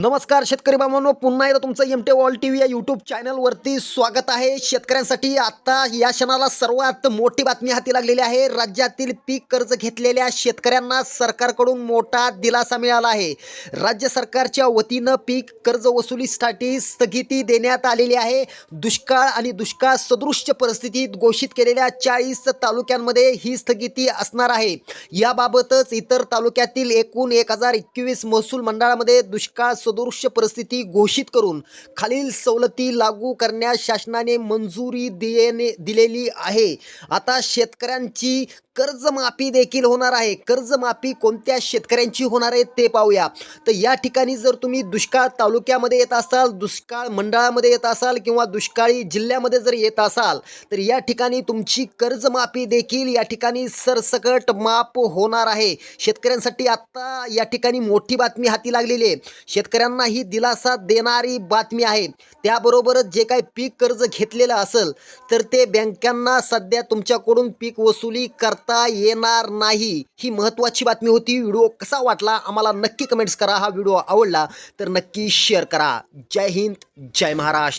नमस्कार शेतकरी बाबांनो पुन्हा एकदा तुमचं एम टे वॉल टी व्ही या यूट्यूब चॅनलवरती स्वागत आहे. शेतकऱ्यांसाठी आता या क्षणाला सर्वात मोठी बातमी हाती लागलेली आहे. राज्यातील पीक कर्ज घेतलेल्या शेतकऱ्यांना सरकारकडून मोठा दिलासा मिळाला आहे. राज्य सरकारच्या वतीनं पीक कर्ज वसुलीसाठी स्थगिती देण्यात आलेली आहे. दुष्काळ आणि दुष्काळ सदृश्य परिस्थितीत घोषित केलेल्या चाळीस तालुक्यांमध्ये ही स्थगिती असणार आहे. याबाबतच इतर तालुक्यातील एकूण एक हजार एकवीस महसूल मंडळामध्ये दुष्काळ सदृश्य परिस्थिती घोषित करून खालील सवलती लागू करण्यास शासनाने मंजुरी देणे दिलेली आहे. आता शेतकऱ्यांची कर्जमाफी देखील होणार आहे. कर्जमाफी कोणत्या शेतकऱ्यांची होणार आहे ते पाहूया. तर या ठिकाणी जर तुम्ही दुष्काळ तालुक्यामध्ये येत असाल दुष्काळ मंडळामध्ये येत असाल किंवा दुष्काळी जिल्ह्यामध्ये जर येत असाल तर या ठिकाणी तुमची कर्जमाफी देखील या ठिकाणी सरसकट माफ होणार आहे. शेतकऱ्यांसाठी आत्ता या ठिकाणी मोठी बातमी हाती लागलेली आहे. शेतकऱ्यांना ही दिलासा देणारी बातमी आहे. त्याबरोबरच जे काही पीक कर्ज घेतलेलं असेल तर ते बँकांना सध्या तुमच्याकडून पीक वसुली करता येणार नाही. ही महत्त्वाची बातमी होती. व्हिडिओ कसा वाटला? आम्हाला नक्की कमेंट्स करा. हा व्हिडिओ आवडला तर नक्की शेअर करा. जय हिंद जय महाराष्ट्र.